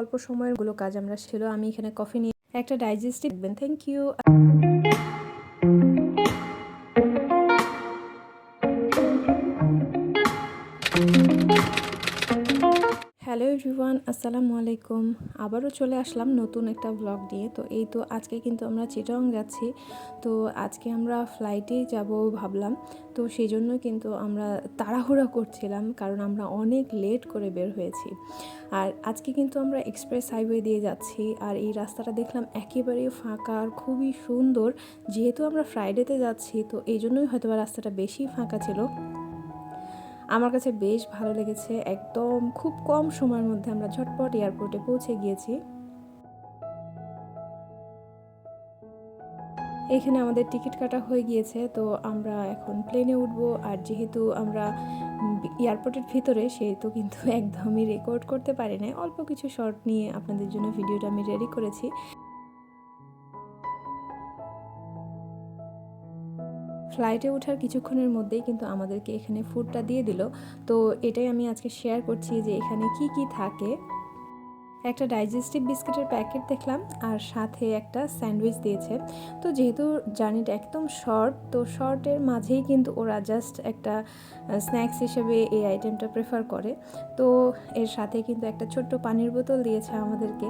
অল্প সময়েরগুলো কাজ আমরা ছিল আমি এখানে কফি নিয়ে একটা digestive thank you hello everyone, আসসালামু আলাইকুম। আবারও চলে আসলাম নতুন একটা ব্লগ নিয়ে তো এই তো আজকে কিন্তু আমরা চিটং যাচ্ছি। তো আজকে আমরা ফ্লাইটেই যাব ভাবলাম। তো সেই জন্য কিন্তু আমরা তাড়াহুড়া করছিলাম, কারণ আমরা অনেক লেট করে বের হয়েছি। আর আজকে কিন্তু আমরা এক্সপ্রেস হাইওয়ে দিয়ে যাচ্ছি। আর এই রাস্তাটা দেখলাম একেবারে ফাঁকা আর খুবই সুন্দর। যেহেতু আমরা ফ্রাইডেতে যাচ্ছি, তো এই জন্যই হয়তো রাস্তাটা বেশি ফাঁকা ছিল। আমার কাছে বেশ ভালো লেগেছে। একদম খুব কম সময়ের মধ্যে আমরা ঝটপট এয়ারপোর্টে পৌঁছে গিয়েছি। এখানে আমাদের টিকিট কাটা হয়ে গিয়েছে, তো আমরা এখন প্লেনে উঠবো। আর যেহেতু আমরা এয়ারপোর্টের ভিতরে, সেহেতু কিন্তু একদমই রেকর্ড করতে পারি না অল্প কিছু শর্ট নিয়ে আপনাদের জন্য ভিডিওটা আমি রেডি করেছি। ফ্লাইটে ওঠার কিছুক্ষণের মধ্যেই কিন্তু আমাদেরকে এখানে ফুডটা দিয়ে দিল। তো এটাই আমি আজকে শেয়ার করছি যে এখানে কি কি থাকে। একটা ডাইজেস্টিভ বিস্কিটের প্যাকেট দেখলাম, আর সাথে একটা স্যান্ডউইচ দিয়েছে। তো যেহেতু জার্নিটা একদম শর্ট তো শর্টের মাঝেই কিন্তু ওরা জাস্ট একটা স্ন্যাক্স হিসেবে এই আইটেমটা প্রেফার করে। তো এর সাথে কিন্তু একটা ছোট্ট পানির বোতল দিয়েছে আমাদেরকে।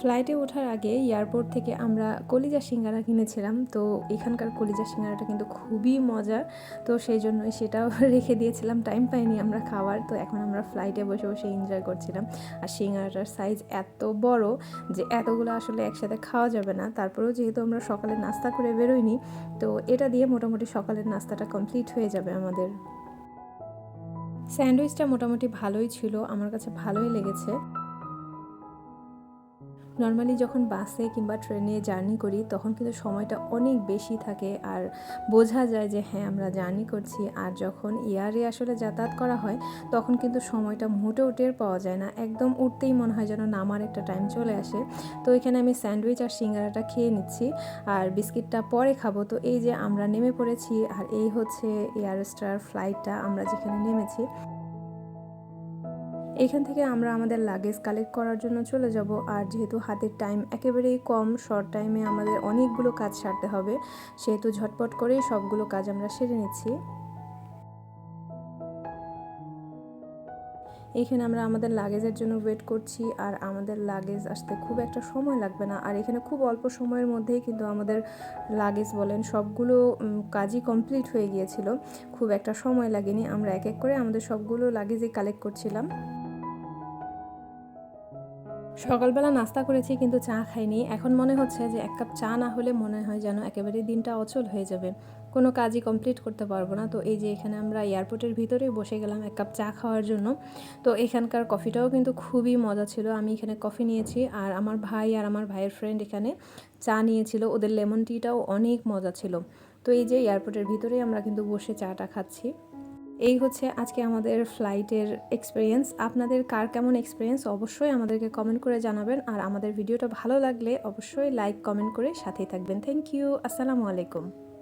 ফ্লাইটে ওঠার আগে এয়ারপোর্ট থেকে আমরা কলিজা সিঙ্গারা কিনেছিলাম। তো এখানকার কলিজা সিঙ্গারাটা কিন্তু খুবই মজার। তো সেই জন্যই সেটাও রেখে দিয়েছিলাম। টাইম পাইনি আমরা খাওয়ার। তো এখন আমরা ফ্লাইটে বসে বসে এনজয় করছিলাম। আর সিঙ্গারাটার সাইজ এত বড় যে এতগুলো আসলে একসাথে খাওয়া যাবে না। তারপরেও যেহেতু আমরা সকালে নাস্তা করে বেরোইনি, তো এটা দিয়ে মোটামুটি সকালের নাস্তাটা কমপ্লিট হয়ে যাবে আমাদের। স্যান্ডউইচটা মোটামুটি ভালোই ছিল। আমার কাছে ভালোই লেগেছে। নর্মালি যখন বাসে কিংবা ট্রেনে জার্নি করি, তখন কিন্তু সময়টা অনেক বেশি থাকে আর বোঝা যায় যে হ্যাঁ আমরা জার্নি করছি। আর যখন এয়ারে আসলে যাতায়াত করা হয়, তখন কিন্তু সময়টা মোটেও টের পাওয়া যায় না। একদম উঠতেই মনে হয় যেন নামার একটা টাইম চলে আসে। তো এখানে আমি স্যান্ডউইচ আর সিঙ্গারাটা খেয়ে নিচ্ছি আর বিস্কিটটা পরে খাব। তো এই যে আমরা নেমে পড়েছি আর এই হচ্ছে এয়ার স্টার ফ্লাইটটা আমরা যেখানে নেমেছি। এখান থেকে আমরা আমাদের লাগেজ কালেক্ট করার জন্য চলে যাব। আর যেহেতু হাতের টাইম একেবারেই কম শর্ট টাইমে আমাদের অনেকগুলো কাজ সারতে হবে, সেহেতু ঝটপট করেই সবগুলো কাজ আমরা সেরে নিচ্ছি। এখানে আমরা আমাদের লাগেজের জন্য ওয়েট করছি, আর আমাদের লাগেজ আসতে খুব একটা সময় লাগবে না। আর এখানে খুব অল্প সময়ের মধ্যেই কিন্তু আমাদের লাগেজ বলেন সবগুলো কাজই কমপ্লিট হয়ে গিয়েছিল। খুব একটা সময় লাগেনি, আমরা এক এক করে আমাদের সবগুলো লাগেজই কালেক্ট করছিলাম। সকালবেলা নাস্তা করেছি কিন্তু চা খাইনি। এখন মনে হচ্ছে যে এক কাপ চা না হলে মনে হয় যেন একেবারে দিনটা অচল হয়ে যাবে। কোনো কাজই কমপ্লিট করতে পারব না। তো এই যে এখানে আমরা এয়ারপোর্টের ভিতরেই বসে গেলাম এক কাপ চা খাওয়ার জন্য। তো এখানকার কফিটাও কিন্তু খুবই মজা ছিল। আমি এখানে কফি নিয়েছি আর আমার ভাই আর আমার ভাইয়ের ফ্রেন্ড এখানে চা নিয়েছিল। ওদের লেমন টিটাও অনেক মজা ছিল। তো এই যে এয়ারপোর্টের ভিতরেই আমরা কিন্তু বসে চাটা খাচ্ছি। এই হচ্ছে আজকে আমাদের ফ্লাইটের এক্সপিরিয়েন্স আপনাদের কার কেমন এক্সপিরিয়েন্স অবশ্যই আমাদেরকে কমেন্ট করে জানাবেন। আর আমাদের ভিডিওটা ভালো লাগলে অবশ্যই লাইক কমেন্ট করে সাথেই থাকবেন। থ্যাংক ইউ আসসালামু আলাইকুম।